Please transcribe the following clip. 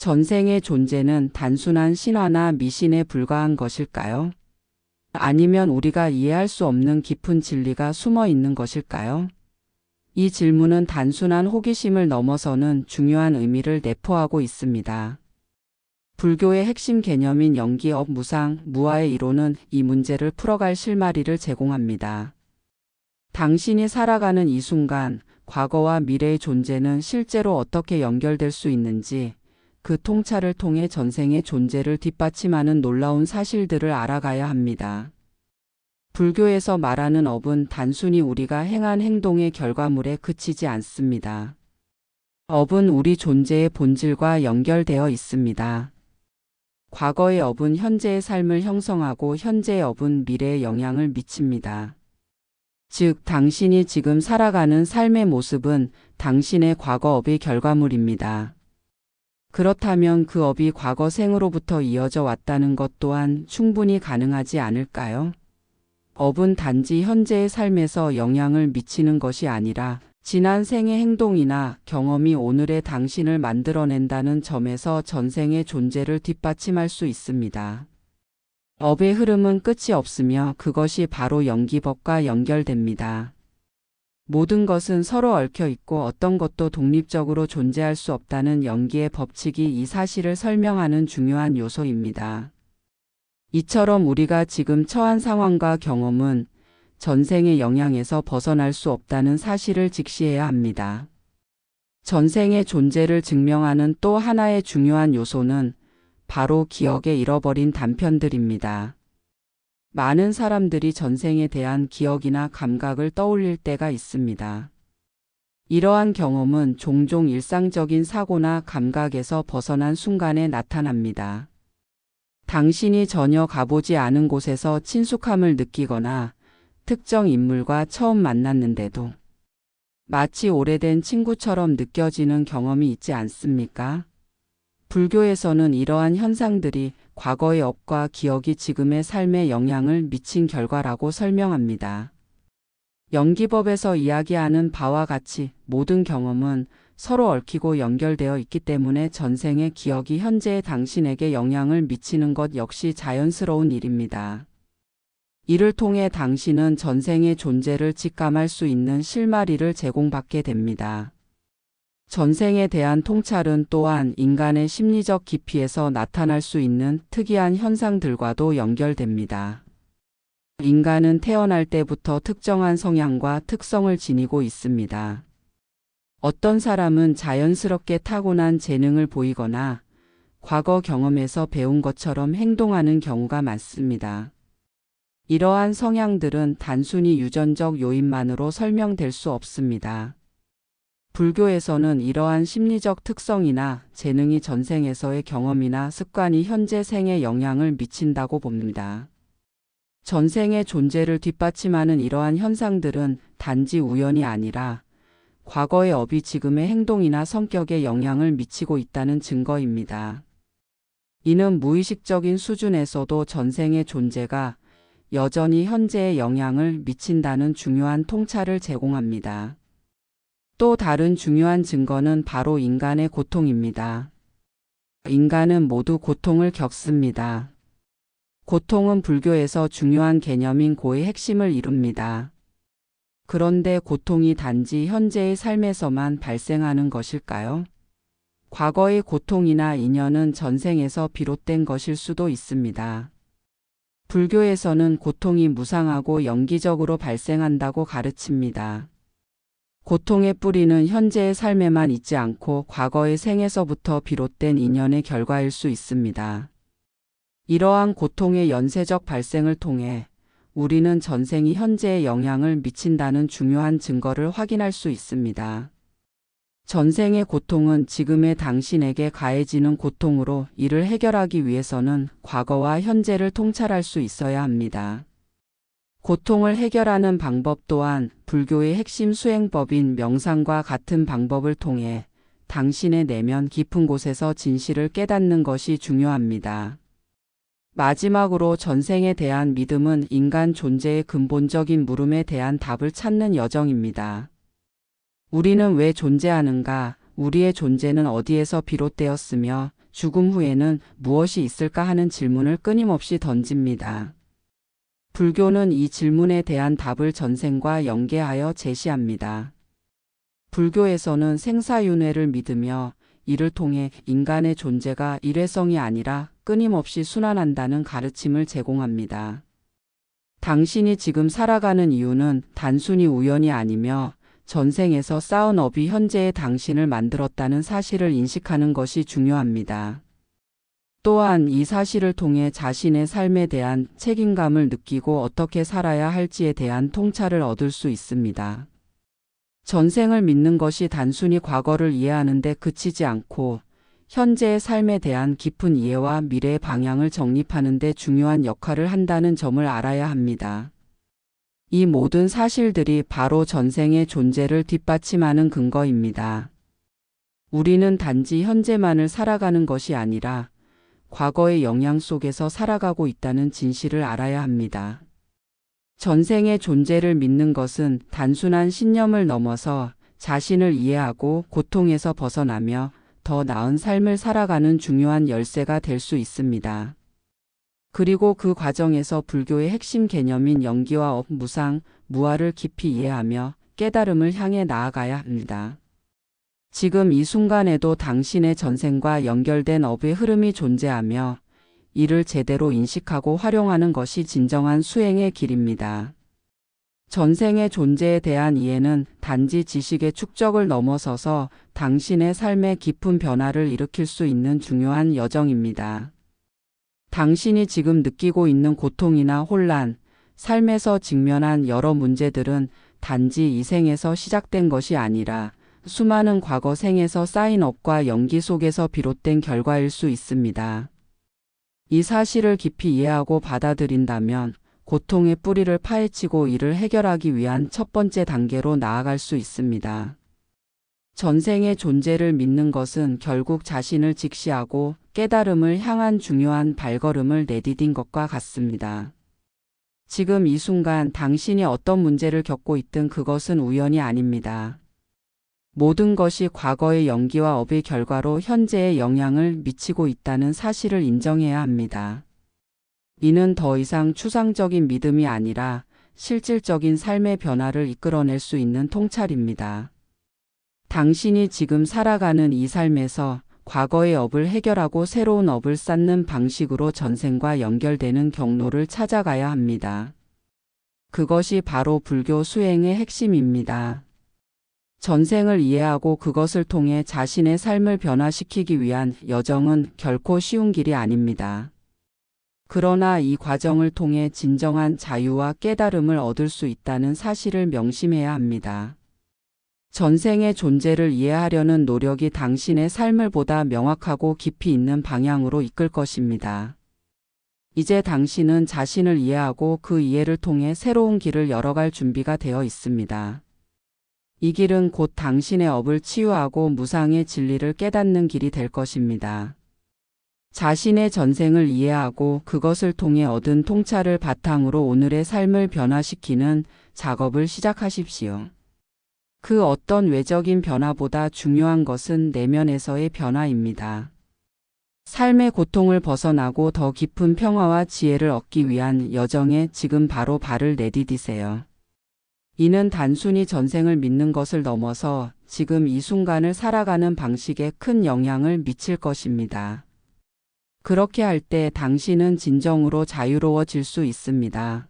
전생의 존재는 단순한 신화나 미신에 불과한 것일까요? 아니면 우리가 이해할 수 없는 깊은 진리가 숨어 있는 것일까요? 이 질문은 단순한 호기심을 넘어서는 중요한 의미를 내포하고 있습니다. 불교의 핵심 개념인 연기업 무상, 무아의 이론은 이 문제를 풀어갈 실마리를 제공합니다. 당신이 살아가는 이 순간, 과거와 미래의 존재는 실제로 어떻게 연결될 수 있는지, 그 통찰을 통해 전생의 존재를 뒷받침하는 놀라운 사실들을 알아가야 합니다. 불교에서 말하는 업은 단순히 우리가 행한 행동의 결과물에 그치지 않습니다. 업은 우리 존재의 본질과 연결되어 있습니다. 과거의 업은 현재의 삶을 형성하고 현재의 업은 미래에 영향을 미칩니다. 즉, 당신이 지금 살아가는 삶의 모습은 당신의 과거 업의 결과물입니다. 그렇다면 그 업이 과거 생으로부터 이어져 왔다는 것 또한 충분히 가능하지 않을까요? 업은 단지 현재의 삶에서 영향을 미치는 것이 아니라 지난 생의 행동이나 경험이 오늘의 당신을 만들어낸다는 점에서 전생의 존재를 뒷받침할 수 있습니다. 업의 흐름은 끝이 없으며 그것이 바로 연기법과 연결됩니다. 모든 것은 서로 얽혀 있고 어떤 것도 독립적으로 존재할 수 없다는 연기의 법칙이 이 사실을 설명하는 중요한 요소입니다. 이처럼 우리가 지금 처한 상황과 경험은 전생의 영향에서 벗어날 수 없다는 사실을 직시해야 합니다. 전생의 존재를 증명하는 또 하나의 중요한 요소는 바로 기억에 잃어버린 단편들입니다. 많은 사람들이 전생에 대한 기억이나 감각을 떠올릴 때가 있습니다. 이러한 경험은 종종 일상적인 사고나 감각에서 벗어난 순간에 나타납니다. 당신이 전혀 가보지 않은 곳에서 친숙함을 느끼거나 특정 인물과 처음 만났는데도 마치 오래된 친구처럼 느껴지는 경험이 있지 않습니까? 불교에서는 이러한 현상들이 과거의 업과 기억이 지금의 삶에 영향을 미친 결과라고 설명합니다. 연기법에서 이야기하는 바와 같이 모든 경험은 서로 얽히고 연결되어 있기 때문에 전생의 기억이 현재의 당신에게 영향을 미치는 것 역시 자연스러운 일입니다. 이를 통해 당신은 전생의 존재를 직감할 수 있는 실마리를 제공받게 됩니다. 전생에 대한 통찰은 또한 인간의 심리적 깊이에서 나타날 수 있는 특이한 현상들과도 연결됩니다. 인간은 태어날 때부터 특정한 성향과 특성을 지니고 있습니다. 어떤 사람은 자연스럽게 타고난 재능을 보이거나 과거 경험에서 배운 것처럼 행동하는 경우가 많습니다. 이러한 성향들은 단순히 유전적 요인만으로 설명될 수 없습니다. 불교에서는 이러한 심리적 특성이나 재능이 전생에서의 경험이나 습관이 현재 생에 영향을 미친다고 봅니다. 전생의 존재를 뒷받침하는 이러한 현상들은 단지 우연이 아니라 과거의 업이 지금의 행동이나 성격에 영향을 미치고 있다는 증거입니다. 이는 무의식적인 수준에서도 전생의 존재가 여전히 현재에 영향을 미친다는 중요한 통찰을 제공합니다. 또 다른 중요한 증거는 바로 인간의 고통입니다. 인간은 모두 고통을 겪습니다. 고통은 불교에서 중요한 개념인 고의 핵심을 이룹니다. 그런데 고통이 단지 현재의 삶에서만 발생하는 것일까요? 과거의 고통이나 인연은 전생에서 비롯된 것일 수도 있습니다. 불교에서는 고통이 무상하고 영기적으로 발생한다고 가르칩니다. 고통의 뿌리는 현재의 삶에만 있지 않고 과거의 생에서부터 비롯된 인연의 결과일 수 있습니다. 이러한 고통의 연쇄적 발생을 통해 우리는 전생이 현재에 영향을 미친다는 중요한 증거를 확인할 수 있습니다. 전생의 고통은 지금의 당신에게 가해지는 고통으로 이를 해결하기 위해서는 과거와 현재를 통찰할 수 있어야 합니다. 고통을 해결하는 방법 또한 불교의 핵심 수행법인 명상과 같은 방법을 통해 당신의 내면 깊은 곳에서 진실을 깨닫는 것이 중요합니다. 마지막으로 전생에 대한 믿음은 인간 존재의 근본적인 물음에 대한 답을 찾는 여정입니다. 우리는 왜 존재하는가? 우리의 존재는 어디에서 비롯되었으며 죽음 후에는 무엇이 있을까 하는 질문을 끊임없이 던집니다. 불교는 이 질문에 대한 답을 전생과 연계하여 제시합니다. 불교에서는 생사윤회를 믿으며 이를 통해 인간의 존재가 일회성이 아니라 끊임없이 순환한다는 가르침을 제공합니다. 당신이 지금 살아가는 이유는 단순히 우연이 아니며 전생에서 쌓은 업이 현재의 당신을 만들었다는 사실을 인식하는 것이 중요합니다. 또한 이 사실을 통해 자신의 삶에 대한 책임감을 느끼고 어떻게 살아야 할지에 대한 통찰을 얻을 수 있습니다. 전생을 믿는 것이 단순히 과거를 이해하는데 그치지 않고 현재의 삶에 대한 깊은 이해와 미래의 방향을 정립하는 데 중요한 역할을 한다는 점을 알아야 합니다. 이 모든 사실들이 바로 전생의 존재를 뒷받침하는 근거입니다. 우리는 단지 현재만을 살아가는 것이 아니라 과거의 영향 속에서 살아가고 있다는 진실을 알아야 합니다. 전생의 존재를 믿는 것은 단순한 신념을 넘어서 자신을 이해하고 고통에서 벗어나며 더 나은 삶을 살아가는 중요한 열쇠가 될 수 있습니다. 그리고 그 과정에서 불교의 핵심 개념인 영기와 업, 무상, 무아를 깊이 이해하며 깨달음을 향해 나아가야 합니다. 지금 이 순간에도 당신의 전생과 연결된 업의 흐름이 존재하며 이를 제대로 인식하고 활용하는 것이 진정한 수행의 길입니다. 전생의 존재에 대한 이해는 단지 지식의 축적을 넘어서서 당신의 삶의 깊은 변화를 일으킬 수 있는 중요한 여정입니다. 당신이 지금 느끼고 있는 고통이나 혼란, 삶에서 직면한 여러 문제들은 단지 이 생에서 시작된 것이 아니라 수많은 과거 생에서 쌓인 업과 연기 속에서 비롯된 결과일 수 있습니다. 이 사실을 깊이 이해하고 받아들인다면 고통의 뿌리를 파헤치고 이를 해결하기 위한 첫 번째 단계로 나아갈 수 있습니다. 전생의 존재를 믿는 것은 결국 자신을 직시하고 깨달음을 향한 중요한 발걸음을 내디딘 것과 같습니다. 지금 이 순간 당신이 어떤 문제를 겪고 있든 그것은 우연이 아닙니다. 모든 것이 과거의 연기와 업의 결과로 현재에 영향을 미치고 있다는 사실을 인정해야 합니다. 이는 더 이상 추상적인 믿음이 아니라 실질적인 삶의 변화를 이끌어낼 수 있는 통찰입니다. 당신이 지금 살아가는 이 삶에서 과거의 업을 해결하고 새로운 업을 쌓는 방식으로 전생과 연결되는 경로를 찾아가야 합니다. 그것이 바로 불교 수행의 핵심입니다. 전생을 이해하고 그것을 통해 자신의 삶을 변화시키기 위한 여정은 결코 쉬운 길이 아닙니다. 그러나 이 과정을 통해 진정한 자유와 깨달음을 얻을 수 있다는 사실을 명심해야 합니다. 전생의 존재를 이해하려는 노력이 당신의 삶을 보다 명확하고 깊이 있는 방향으로 이끌 것입니다. 이제 당신은 자신을 이해하고 그 이해를 통해 새로운 길을 열어갈 준비가 되어 있습니다. 이 길은 곧 당신의 업을 치유하고 무상의 진리를 깨닫는 길이 될 것입니다. 자신의 전생을 이해하고 그것을 통해 얻은 통찰을 바탕으로 오늘의 삶을 변화시키는 작업을 시작하십시오. 그 어떤 외적인 변화보다 중요한 것은 내면에서의 변화입니다. 삶의 고통을 벗어나고 더 깊은 평화와 지혜를 얻기 위한 여정에 지금 바로 발을 내디디세요. 이는 단순히 전생을 믿는 것을 넘어서 지금 이 순간을 살아가는 방식에 큰 영향을 미칠 것입니다. 그렇게 할 때 당신은 진정으로 자유로워질 수 있습니다.